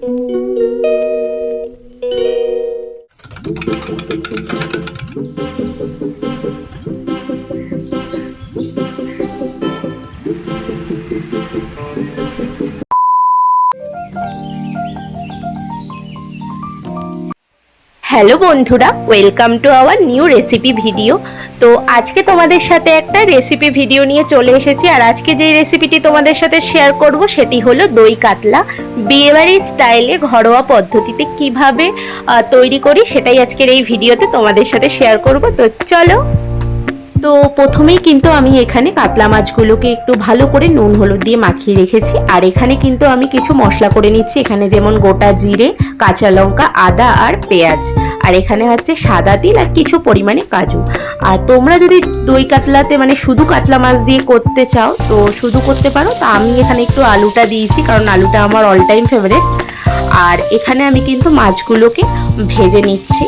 Música hello বন্ধুরা welcome to our new recipe video তো আজকে তোমাদের সাথে একটা রেসিপি ভিডিও নিয়ে চলে এসেছি, আর আজকে যে রেসিপিটি তোমাদের সাথে শেয়ার করব সেটি হলো দই কাতলা। বিয়েবাড়ির স্টাইলে ঘরোয়া পদ্ধতিতে কীভাবে তৈরি করি সেটাই আজকের এই ভিডিওতে তোমাদের সাথে শেয়ার করব। তো চলো তো প্রথমেই কিন্তু আমি এখানে কাতলা মাছগুলোকে একটু ভালো করে নুন হলুদ দিয়ে মাখিয়ে রেখেছি। আর এখানে কিন্তু আমি কিছু মশলা করে নিচ্ছি। এখানে যেমন গোটা জিরে, কাঁচা লঙ্কা, আদা আর পেঁয়াজ। আর এখানে হচ্ছে সাদা তিল আর কিছু পরিমাণে কাজু। আর তোমরা যদি দই কাতলাতে মানে শুধু কাতলা মাছ দিয়ে করতে চাও, তো শুধু করতে পারো। তা আমি এখানে একটু আলুটা দিয়েছি, কারণ আলুটা আমার অল টাইম ফেভারিট আর এখানে আমি কিন্তু মাছগুলোকে ভেজে নিচ্ছি।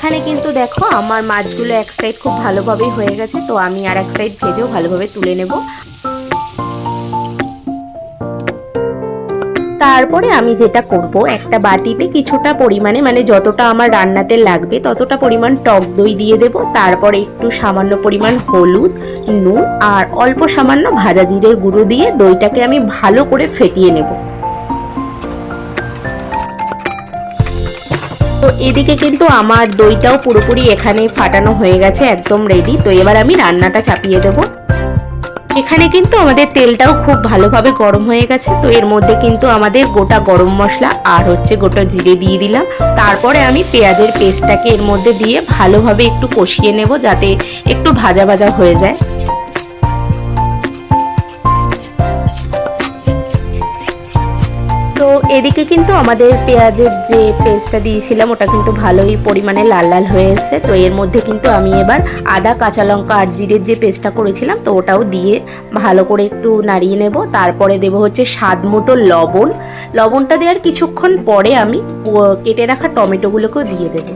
এখানে কিন্তু দেখো আমার মাছগুলো এক সাইড খুব ভালোভাবেই হয়ে গেছে, তো আমি আর এক সাইড ভেজেও ভালোভাবে তুলে নেব। তারপরে আমি যেটা করব, একটা বাটিতে কিছুটা পরিমাণে মানে যতটা আমার রান্নাতে লাগবে, ততটা পরিমাণ টক দই দিয়ে দেব, তারপরে একটু সামান্য পরিমাণ হলুদ, নুন, আর অল্প সামান্য ভাজা জিরের গুঁড়ো দিয়ে দইটাকে আমি ভালো করে ফেটিয়ে নেব। তো এদিকে কিন্তু আমার দইটাও পুরোপুরি এখানে ফাটানো হয়ে গেছে, একদম রেডি তো এবার আমি রান্নাটা চাপিয়ে দেব। এখানে কিন্তু আমাদের তেলটাও খুব ভালোভাবে গরম হয়ে গেছে, তো এর মধ্যে কিন্তু আমাদের গোটা গরম মশলা আর হচ্ছে গোটা জিরে দিয়ে দিলাম। তারপরে আমি পেঁয়াজের পেস্টটাকে এর মধ্যে দিয়ে ভালোভাবে একটু কষিয়ে নেব যাতে একটু ভাজা ভাজা হয়ে যায়। এদিকে কিন্তু আমাদের পেঁয়াজের যে পেস্টটা দিয়েছিলাম, ওটা কিন্তু ভালোই পরিমাণে লাল লাল হয়েছে তো এর মধ্যে কিন্তু আমি এবার আদা, কাঁচা লঙ্কা আর জিরের যে পেস্টটা করেছিলাম, তো ওটাও দিয়ে ভালো করে একটু নাড়িয়ে নেব। তারপরে দেব হচ্ছে স্বাদ মতো লবণ। লবণটা দেওয়ার কিছুক্ষণ পরে আমি কেটে রাখা টমেটোগুলোকেও দিয়ে দেবো।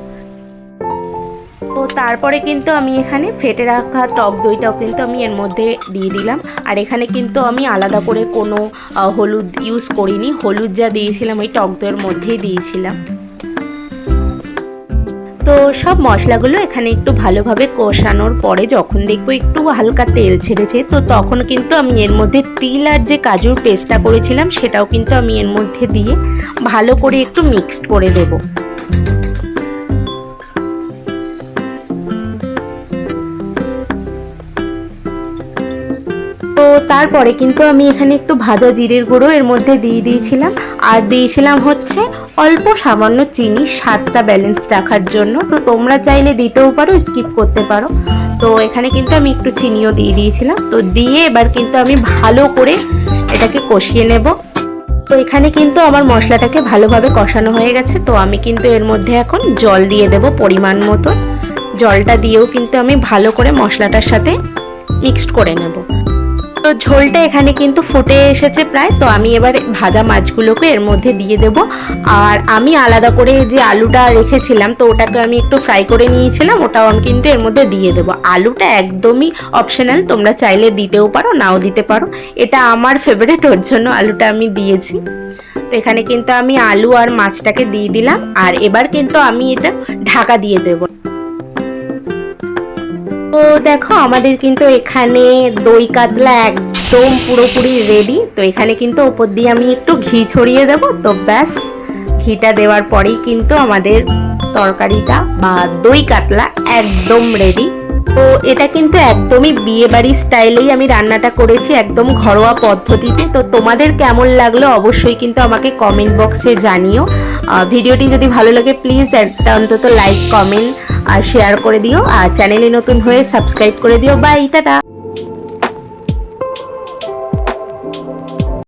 তো তারপরে কিন্তু আমি এখানে ফেটে রাখা টক দইটাও কিন্তু আমি এর মধ্যে দিয়ে দিলাম। আর এখানে কিন্তু আমি আলাদা করে কোনো হলুদ ইউজ করিনি। হলুদ যা দিয়েছিলাম ওই টক দইয়ের মধ্যেই দিয়েছিলাম। তো সব মশলাগুলো এখানে একটু ভালোভাবে কষানোর পরে যখন দেখব একটু হালকা তেল ছেড়েছে, তো তখন কিন্তু আমি এর মধ্যে তিল আর যে কাজুর পেস্টটা করেছিলাম সেটাও কিন্তু আমি এর মধ্যে দিয়ে ভালো করে একটু মিক্সড করে দেবো। তারপরে কিন্তু আমি এখানে একটু ভাজা জিরের গুঁড়ো এর মধ্যে দিয়ে দিয়েছিলাম। আর দিয়েছিলাম হচ্ছে অল্প সামান্য চিনি, স্বাদটা ব্যালেন্স রাখার জন্য। তো তোমরা চাইলে দিতেও পারো স্কিপ করতে পারো। তো এখানে কিন্তু আমি একটু চিনিও দিয়ে দিয়েছিলাম। তো দিয়ে এবার কিন্তু আমি ভালো করে এটাকে কষিয়ে নেব। তো এখানে কিন্তু আমার মশলাটাকে ভালোভাবে কষানো হয়ে গেছে। তো আমি কিন্তু এর মধ্যে এখন জল দিয়ে দেব পরিমাণ মতো। জলটা দিয়েও কিন্তু আমি ভালো করে মশলাটার সাথে মিক্সড করে নেব। তো ঝোলটা এখানে কিন্তু ফুটে এসেছে প্রায়, তো আমি এবার ভাজা মাছগুলোকে এর মধ্যে দিয়ে দেব। আর আমি আলাদা করে যে আলুটা রেখেছিলাম, তো ওটাকে আমি একটু ফ্রাই করে নিয়েছিলাম, ওটাও আমি কিন্তু এর মধ্যে দিয়ে দেব। আলুটা একদমই অপশনাল তোমরা চাইলে দিতেও পারো, নাও দিতে পারো। এটা আমার ফেভারিট ওর জন্য আলুটা আমি দিয়েছি। তো এখানে কিন্তু আমি আলু আর মাছটাকে দিয়ে দিলাম, আর এবার কিন্তু আমি এটা ঢাকা দিয়ে দেবো। তো দেখো, আমাদের কিন্তু এখানে দই কাতলা একদম পুরোপুরি রেডি তো এখানে কিন্তু ওপর দিয়ে আমি একটু ঘি ছড়িয়ে দেবো। তো ব্যাস, ঘিটা দেওয়ার পরেই কিন্তু আমাদের তরকারিটা বা দই কাতলা একদম রেডি তো এটা কিন্তু একদমই বিয়ে বাড়ির স্টাইলেই আমি রান্নাটা করেছি একদম ঘরোয়া পদ্ধতিতে। তো তোমাদের কেমন লাগল অবশ্যই কিন্তু আমাকে কমেন্ট বক্সে জানিও। ভিডিওটি যদি ভালো লাগে প্লিজ একটা অন্তত লাইক কমেন্ট আর শেয়ার করে দিও। আর চ্যানেলে নতুন হয়ে সাবস্ক্রাইব করে দিও। Bye ta ta.